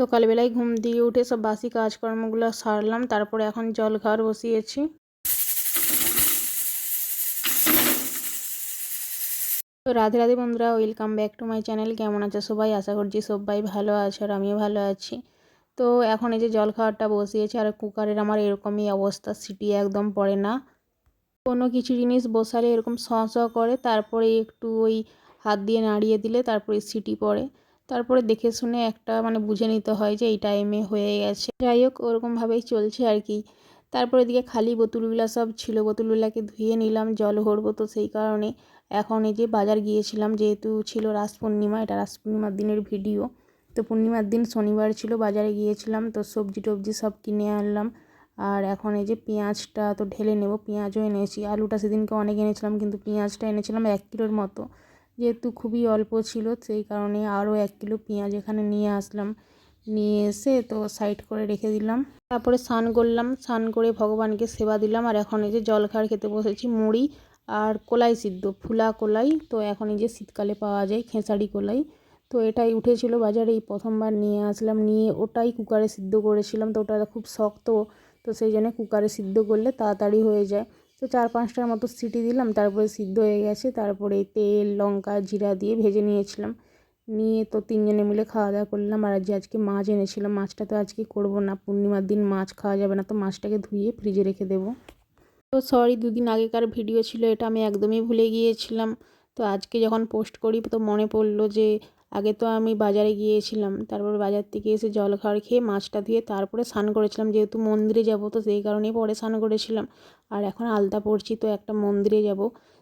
সকালবেলায় ঘুম দিয়ে উঠে সব বাসি কাজকর্মগুলো সারলাম, তারপরে এখন জল খাওয়ার বসিয়েছি। তো রাধে রাধে বন্ধুরা, welcome back to my channel. কেমন আছে সবাই? আশা করছি সবাই ভালো আছে আর আমিও ভালো আছি। তো এখন এই যে জল খাওয়ারটা বসিয়েছি আর কুকারের আমার এরকমই অবস্থা, সিটি একদম পড়ে না। কোনো কিছু জিনিস বসালে এরকম স করে, তারপরে একটু ওই হাত দিয়ে নাড়িয়ে দিলে তারপরে সিটি পড়ে। তারপরে দেখে শুনে একটা মানে বুঝে নিতে হয় যে এই টাইমে হয়ে গেছে। যাই হোক, ওরকমভাবেই চলছে আর কি। তারপরে দিকে খালি বোতলগুলো সব ছিল, বোতলগুলোকে ধুয়ে নিলাম, জল ভরবো তো সেই কারণে। এখন এই যে বাজার গিয়েছিলাম, যেহেতু ছিল রাস পূর্ণিমা, এটা রাস পূর্ণিমার দিনের ভিডিও। তো পূর্ণিমার দিন শনিবার ছিল, বাজারে গিয়েছিলাম, তো সবজি টবজি সব কিনে আনলাম। আর এখন এই যে পেঁয়াজটা তো ঢেলে নেব, পেঁয়াজও এনেছি। আলুটা সেদিনকে অনেক এনেছিলাম, কিন্তু পেঁয়াজটা এনেছিলাম এক কিলোর মতো। যেহেতু খুবই অল্প ছিল, সেই কারণে আরও এক কিলো পেঁয়াজ এখানে নিয়ে আসলাম। নিয়ে এসে তো সাইড করে রেখে দিলাম। তারপরে স্নান করলাম। স্নান করে ভগবানকে সেবা দিলাম। আর এখন এই যে জল খাওয়ার খেতে বসেছি, মুড়ি আর কলাই সিদ্ধ, ফুলা কলাই। তো এখন এই যে শীতকালে পাওয়া যায় খেসারি কলাই। তো এটাই উঠেছিল বাজারে। এই প্রথমবার নিয়ে আসলাম। নিয়ে ওটাই কুকারে সিদ্ধ করেছিলাম। তো ওটা খুব শক্ত, তো সেই জন্য কুকারে সিদ্ধ করলে তাড়াতাড়ি হয়ে যায়। তো চার পাঁচটার মতো সিটি দিলাম, তারপরে সিদ্ধ হয়ে গেছে। তারপরে তেল, লঙ্কা, জিরা দিয়ে ভেজে নিয়েছিলাম। নিয়ে তো তিনজনে মিলে খাওয়া দাওয়া করলাম। আর যে আজকে মাছ এনেছিলাম মাছটা তো আজকে করব না। পূর্ণিমার দিন মাছ খাওয়া যাবে না, তো মাছটাকে ধুয়ে ফ্রিজে রেখে দেবো। তো সরি, দুদিন আগেকার ভিডিও ছিল, এটা আমি একদমই ভুলে গিয়েছিলাম। তো আজকে যখন পোস্ট করি, তো মনে পড়ল যে আগে তো আমি বাজারে গিয়েছিলাম, তারপর বাজার থেকে এসে জল খাওয়ার খেয়ে মাছটা ধুয়ে তারপরে স্নান করেছিলাম। যেহেতু মন্দিরে যাব তো সেই কারণেই পরে স্নান করেছিলাম। আর এখন আলতা পড়ছি তো একটা মন্দিরে যাব,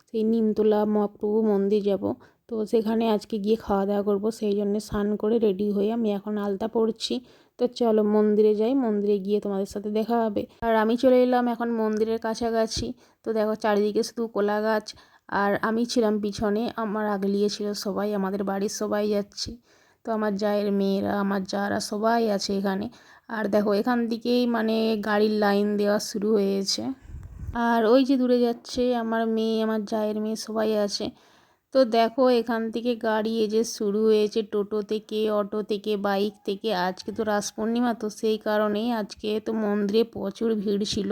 সেই নিমতলা মহাপ্রভু মন্দির যাব। তো সেখানে আজকে গিয়ে খাওয়া দাওয়া করব, সেই জন্য স্নান করে রেডি হয়ে আমি এখন আলতা পড়ছি তো চলো মন্দিরে যাই, মন্দিরে গিয়ে তোমাদের সাথে দেখা হবে। আর আমি চলে এলাম এখন মন্দিরের কাছাকাছি। তো দেখো চারিদিকে শুধু কোলা গাছ আর আমি ছিলাম পিছনে, আমার আগলিয়ে ছিল সবাই, আমাদের বাড়ির সবাই যাচ্ছি। তো আমার জায়ের মেয়েরা, আমার যারা সবাই আছে এখানে। আর দেখো, এখান থেকেই মানে গাড়ির লাইন দেওয়া শুরু হয়েছে। আর ওই যে দূরে যাচ্ছে আমার মেয়ে, আমার জায়ের মেয়ে সবাই আছে। তো দেখো, এখান থেকে গাড়ি এই যে শুরু হয়েছে টোটো থেকে, অটো থেকে, বাইক থেকে। আজকে তো রাস পূর্ণিমা, তো সেই কারণেই আজকে তো মন্দিরে প্রচুর ভিড় ছিল।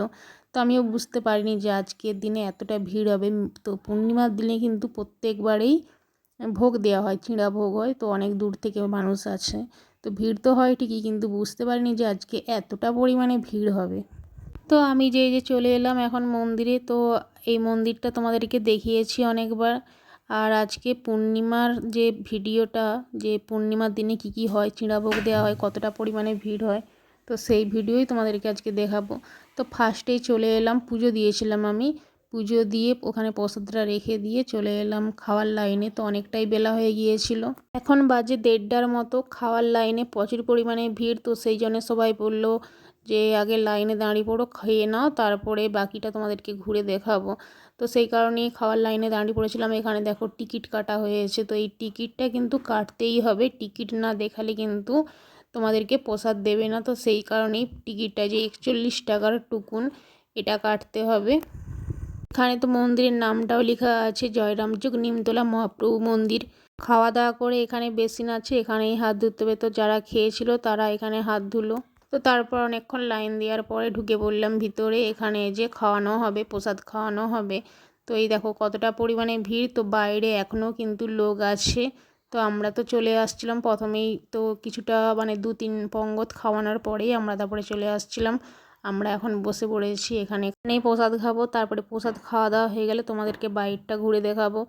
তো আমিও বুঝতে পারিনি যে আজকের দিনে এতটা ভিড় হবে। তো পূর্ণিমার দিনে কিন্তু প্রত্যেকবারেই ভোগ দেওয়া হয়, চিঁড়া ভোগ হয়। তো অনেক দূর থেকে মানুষ আছে তো ভিড় তো হয় ঠিকই, কিন্তু বুঝতে পারিনি যে আজকে এতটা পরিমাণে ভিড় হবে। তো আমি যে যে চলে এলাম এখন মন্দিরে, তো এই মন্দিরটা তোমাদেরকে দেখিয়েছি অনেকবার। আর আজকে পূর্ণিমার যে ভিডিওটা, যে পূর্ণিমার দিনে কি কি হয় চিঁড়াভোগ দেওয়া হয়, কতটা পরিমাণে ভিড় হয় তো সেই ভিডিওই তোমাদেরকে আজকে দেখাবো। তো ফার্স্টেই চলে এলাম, পুজো দিয়েছিলাম আমি। পুজো দিয়ে ওখানে প্রসাদটা রেখে দিয়ে চলে এলাম খাওয়ার লাইনে। তো অনেকটাই বেলা হয়ে গিয়েছিল। এখন বাজে দেড়টার মতো, খাওয়ার লাইনে প্রচুর পরিমাণে ভিড়। তো সেই জন্য সবাই বলল যে, আগে লাইনে দাঁড়িয়ে পড়ো, খেয়ে নাও, তারপরে বাকিটা তোমাদেরকে ঘুরে দেখাবো। তো সেই কারণেই খাওয়ার লাইনে দাঁড়িয়ে পড়েছিলাম। এখানে দেখো টিকিট কাটা হয়েছে। তো এই টিকিটটা কিন্তু কাটতেই হবে। টিকিট না দেখালে কিন্তু তোমাদেরকে প্রসাদ দেবে না, তো সেই কারণেই টিকিটটা যে একচল্লিশ টাকার টুকুন এটা কাটতে হবে। এখানে তো মন্দিরের নামটাও লেখা আছে, জয়রামযুগ নিমতলা মহাপ্রভু মন্দির। খাওয়া দাওয়া করে এখানে বেসিন আছে, এখানেই হাত ধুতে হবে। তো যারা খেয়েছিল তারা এখানে হাত ধুলো। তো তারপর অনেকক্ষণ লাইন দেওয়ার পরে ঢুকে পড়লাম ভিতরে, এখানে যে খাওয়ানো হবে, প্রসাদ খাওয়ানো হবে। তো এই দেখো কতটা পরিমাণে ভিড়, তো বাইরে এখনও কিন্তু লোক আছে। তো আমরা তো চলে আসছিলাম প্রথমেই তো কিছুটা মানে দু তিন পঙ্গত খাওয়ানোর পরেই আমরা তারপরে চলে আসছিলাম। আমরা এখন বসে পড়েছি এখানে। এখানেই প্রসাদ খাব, তারপরে প্রসাদ খাওয়া দাওয়া হয়ে গেলে তোমাদেরকে বাইরটা ঘুরে দেখাবো।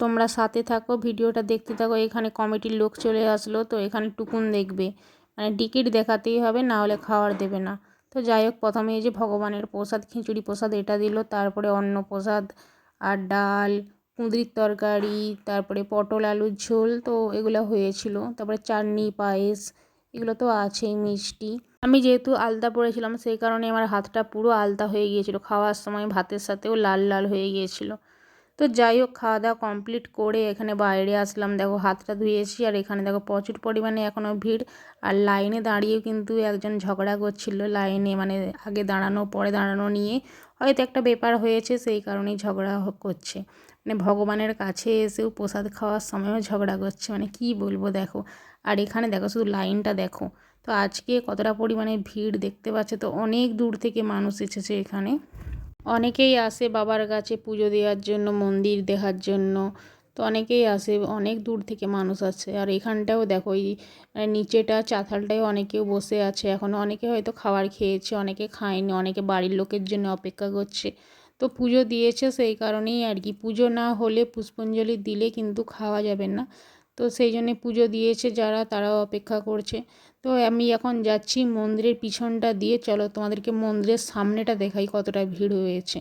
তোমরা সাথে থাকো, ভিডিওটা দেখতে থাকো, এখানে কমিটির লোক চলে আসলো, তো এখানে টুকুন দেখবে। মানে টিকিট দেখাতেই হবে, না হলে খাওয়ার দেবে না। তো যাই হোক, প্রথমে এই যে ভগবানের প্রসাদ, খিচুড়ি প্রসাদ এটা দিল, তারপরে অন্ন প্রসাদ আর ডাল কুঁদরির তরকারি, তারপরে পটল আলুর ঝোল, তো এগুলো হয়েছিল। তারপরে চাটনি, পায়েস, এগুলো তো আছেই মিষ্টি। আমি যেহেতু আলতা পরেছিলাম সেই কারণে আমার হাতটা পুরো আলতা হয়ে গিয়েছিল। খাওয়ার সময় ভাতের সাথেও লাল লাল হয়ে গিয়েছিল। তো যাই হোক, খাওয়া দাওয়া কমপ্লিট করে এখানে বাইরে আসলাম। দেখো, হাতটা ধুয়েছি আর এখানে দেখো, প্রচুর পরিমাণে এখনও ভিড়। আর লাইনে দাঁড়িয়েও কিন্তু একজন ঝগড়া করছিল লাইনে মানে আগে দাঁড়ানো, পরে দাঁড়ানো নিয়ে। হয়তো একটা ব্যাপার হয়েছে, সেই কারণেই ঝগড়া করছে। মানে ভগবানের কাছে এসেও প্রসাদ খাওয়ার সময়ও ঝগড়া করছে। মানে কি বলব দেখো? আর এখানে দেখো শুধু লাইনটা দেখো। তো আজকে কতটা পরিমাণে ভিড় দেখতে পাচ্ছে? তো অনেক দূর থেকে মানুষ এসেছে এখানে। অনেকেই আসে বাবার কাছে পুজো দেওয়ার জন্য, মন্দির দেখার জন্য। তো অনেকেই আসে, অনেক দূর থেকে মানুষ আছে আর এখানটাও দেখো, এই মানে নিচেটা চাতালটায় অনেকেও বসে আছে। এখন অনেকে হয়তো খাবার খেয়েছে, অনেকে খায়নি, অনেকে বাড়ির লোকের জন্য অপেক্ষা করছে। তো পুজো দিয়েছে সেই কারণেই আর কি। পুজো না হলে পুষ্পাঞ্জলি দিলে কিন্তু খাওয়া যাবে না। তো সেই জন্যে পুজো দিয়েছে যারা, তারাও অপেক্ষা করছে। তো আমি এখন যাচ্ছি মন্দিরের পিছনটা দিয়ে। চলো তোমাদেরকে মন্দিরের সামনেটা দেখাই কতটা ভিড় হয়েছে।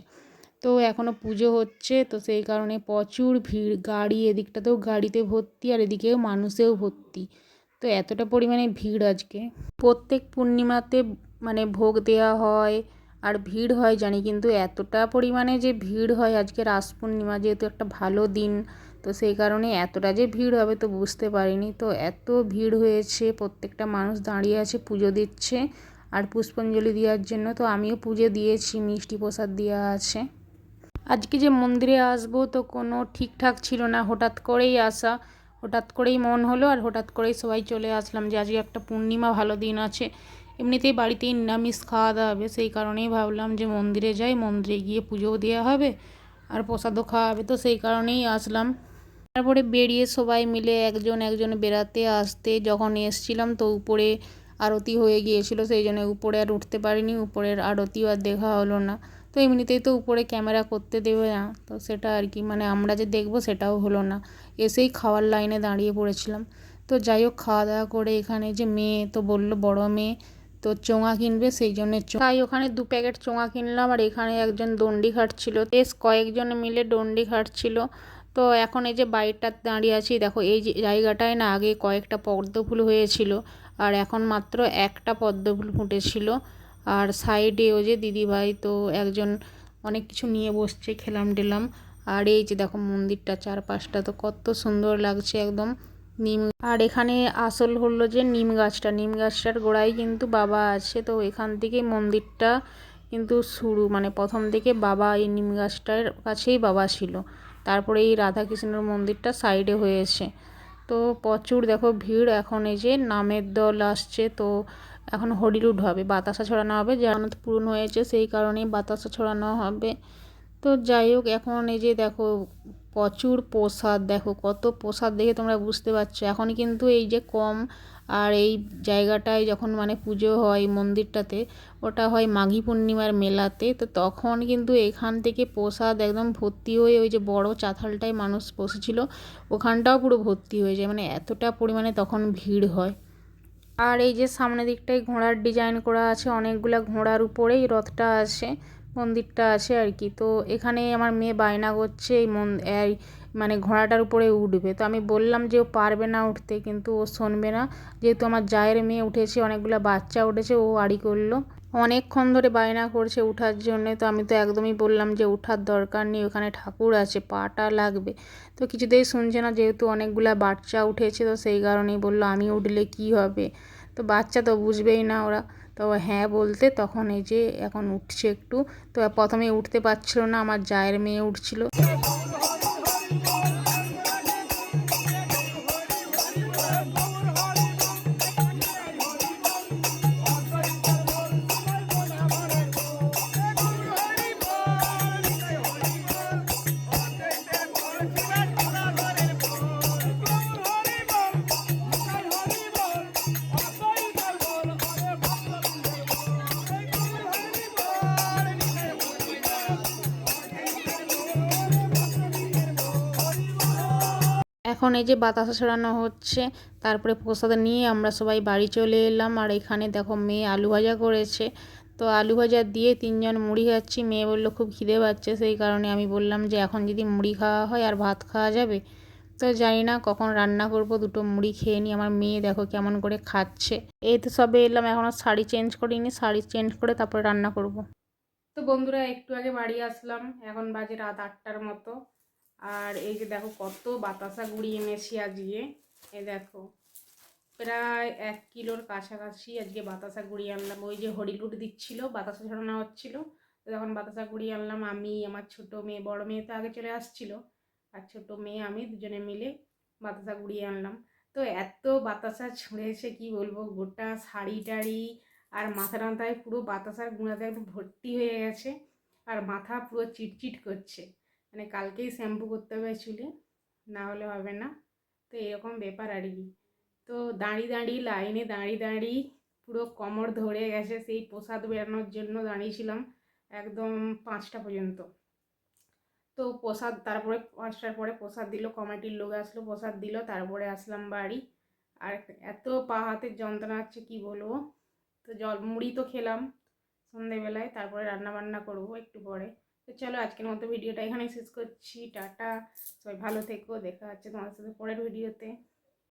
তো এখনও পুজো হচ্ছে, তো সেই কারণে প্রচুর ভিড়। গাড়ি এদিকটাতেও গাড়িতে ভর্তি আর এদিকেও মানুষেও ভর্তি। তো এতটা পরিমাণে ভিড় আজকে। প্রত্যেক পূর্ণিমাতে মানে ভোগ দেওয়া হয় আর ভিড় হয় জানি, কিন্তু এতটা পরিমাণে যে ভিড় হয়, আজকে রাস পূর্ণিমা যেহেতু একটা ভালো দিন, তো সেই কারণে এতটা যে ভিড় হবে তো বুঝতে পারিনি। তো এত ভিড় হয়েছে, প্রত্যেকটা মানুষ দাঁড়িয়ে আছে, পুজো দিচ্ছে আর পুষ্পাঞ্জলি দেওয়ার জন্য, তো আমিও পুজো দিয়েছি, মিষ্টি প্রসাদ দেওয়া আছে। আজকে যে মন্দিরে আসব তো কোনো ঠিকঠাক ছিল না, হঠাৎ করেই আসা, হঠাৎ করেই মন হলো আর হঠাৎ করেই সবাই চলে আসলাম যে আজকে একটা পূর্ণিমা ভালো দিন আছে। এমনিতেই বাড়িতেই নিরামিষ খাওয়া দাওয়া হবে, সেই কারণেই ভাবলাম যে মন্দিরে যাই, মন্দিরে গিয়ে পুজোও দেওয়া হবে আর প্রসাদও খাওয়া হবে, তো সেই কারণেই আসলাম। তারপরে বেরিয়ে সবাই মিলে একজন একজন বেড়াতে আসতে যখন এসছিলাম তো উপরে আরতি হয়ে গিয়েছিল, সেই জন্য উপরে আর উঠতে পারিনি, উপরের আরতিও আর দেখা হলো না। তো এমনিতেই তো উপরে ক্যামেরা করতে দেবে না, তো সেটা আর কি মানে আমরা যে দেখব সেটাও হলো না। এসেই খাওয়ার লাইনে দাঁড়িয়ে পড়েছিলাম। তো যাই হোক, খাওয়া দাওয়া করে এখানে যে মেয়ে, তো বলল বড় মেয়ে তো চোঙা কিনবে সেই জন্য তাই ওখানে দু প্যাকেট চোঙা কিনলাম আর এখানে একজন দণ্ডি খাটছিল। বেশ কয়েকজন মিলে দণ্ডি খাটছিল। তো এখন এই যে বাড়িটার দাঁড়িয়ে আছি, দেখো এই যে জায়গাটায় না আগে কয়েকটা পদ্ম ফুল হয়েছিল আর এখন মাত্র একটা পদ্ম ফুল ফুটেছিল। আর সাইডে ও যে দিদিভাই তো একজন অনেক কিছু নিয়ে বসছে খেলাম টেলাম আর এই যে দেখো মন্দিরটা চারপাশটা তো কত সুন্দর লাগছে একদম। নিম আর এখানে আসল হলো যে নিম গাছটা। নিম গাছটার গোড়ায় কিন্তু বাবা আছে। তো এখান থেকে মন্দিরটা কিন্তু শুরু। মানে প্রথম থেকে বাবা এই নিম গাছটার কাছেই বাবা ছিল। তারপরে এই রাধাকৃষ্ণের মন্দিরটা সাইডে হয়েছে। তো প্রচুর দেখো ভিড়। এখন এই যে নামের দল আসছে। তো এখন হরিলুড হবে। বাতাসা ছড়ানো হবে। জানাত পূরণ হয়েছে সেই কারণেই বাতাসা ছড়ানো হবে। তো যাই হোক, এখন এই যে দেখো প্রচুর প্রসাদ, দেখো কত প্রসাদ দেখে তোমরা বুঝতে পারছ। এখন কিন্তু এই যে কম আর এই জায়গাটায় যখন মানে পুজো হয় মন্দিরটাতে, ওটা হয় মাঘী পূর্ণিমার মেলাতে, তো তখন কিন্তু এখান থেকে প্রসাদ একদম ভর্তি হয়ে ওই যে বড় চাতালটায় মানুষ বসেছিল, ওখানটাও পুরো ভর্তি হয়ে যায় মানে এতটা পরিমাণে তখন ভিড় হয়। আর এই যে সামনের দিকটায় ঘোড়ার ডিজাইন করা আছে, অনেকগুলা ঘোড়ার উপরেই রথটা আছে মন্দিরটা আছে আর কি। তো এখানে আমার মেয়ে বায়না করছে, এই মন, এই মানে ঘোড়াটার উপরে উঠবে। তো আমি বললাম যে ও পারবে না উঠতে, কিন্তু ও শুনবে না। যেহেতু আমার জায়ের মেয়ে উঠেছে, অনেকগুলো বাচ্চা উঠেছে, ও আড়ি করল। অনেকক্ষণ ধরে বায়না করছে উঠার জন্যে, তো আমি তো একদমই বললাম যে উঠার দরকার নেই, ওখানে ঠাকুর আছে, পাটা লাগবে। তো কিছুতেই শুনছে না, যেহেতু অনেকগুলো বাচ্চা উঠেছে, তো সেই কারণেই বলল, আমি উঠলে কি হবে? তো বাচ্চা তো বুঝবেই না ওরা। তো হ্যাঁ বলতে তখন এই যে এখন উঠছে একটু, তো প্রথমে উঠতে পারছিল না, আমার জায়ের মেয়ে উঠছিল। এখন এই যে বাতাসা ছড়ানো হচ্ছে, তারপরে প্রসাদ নিয়ে আমরা সবাই বাড়ি চলে এলাম। আর এখানে দেখো মেয়ে আলু ভাজা করেছে। তো আলু ভাজা দিয়ে তিনজন মুড়ি খাচ্ছি। মেয়ে বলল, খুব খিদে পাচ্ছে। সেই কারণে আমি বললাম যে, এখন যদি মুড়ি খাওয়া হয় আর ভাত খাওয়া যাবে? তো জানি না কখন রান্না করব, দুটো মুড়ি খেয়ে নিই। আমার মেয়ে দেখো কেমন করে খাচ্ছে। এই তো সবে এলাম এখনও শাড়ি চেঞ্জ করিনি। শাড়ি চেঞ্জ করে তারপরে রান্না করব। তো বন্ধুরা, একটু আগে বাড়ি আসলাম। এখন বাজে রাত আটটার মতো। আর এই যে দেখো কত বাতাসা গুড়ি এনেছি আজকে। এই দেখো, প্রায় এক কিলোর কাছাকাছি আজকে বাতাসা গুড়ি আনলাম। ওই যে হরিলুট দিচ্ছিল, বাতাসা ছড়ানো হচ্ছিল। তো তখন বাতাসা গুড়ি আনলাম আমি, আমার ছোট মেয়ে, বড় মেয়ে তো আগে চলে আসছিল। আর ছোট মেয়ে, আমি দুজনে মিলে বাতাসা গুড়িয়ে আনলাম। তো এত বাতাসা ছুঁড়েছে কি বলব, গোটা শাড়ি টাড়ি আর মাথা টান্তায় পুরো বাতাসার গুঁড়াতে একদম ভর্তি হয়ে গেছে। আর মাথা পুরো চিটচিট করছে। মানে কালকেই শ্যাম্পু করতে হবে চুলে না হলে হবে না। তো এরকম ব্যাপার আর কি। তো দাঁড়িয়ে দাঁড়িয়ে লাইনে দাঁড়িয়ে দাঁড়িয়ে পুরো কোমর ধরে গেছে, সেই প্রসাদ বেরানোর জন্য দাঁড়িয়েছিলাম একদম পাঁচটা পর্যন্ত। তো প্রসাদ, তারপরে পাঁচটার পরে প্রসাদ দিল, কমিটির লোক আসলো, প্রসাদ দিল, তারপরে আসলাম বাড়ি। আর এত পা হাতের যন্ত্রণা হচ্ছে, কী বলব? তো জল, মুড়ি তো খেলাম সন্ধেবেলায়, তারপরে রান্না বান্না করব একটু পরে। তো চলো আজকের মতো ভিডিওটা এখানেই শেষ করছি, টাটা। সবাই ভালো থেকো, দেখা হচ্ছে তোমাদের সাথে পরের ভিডিওতে।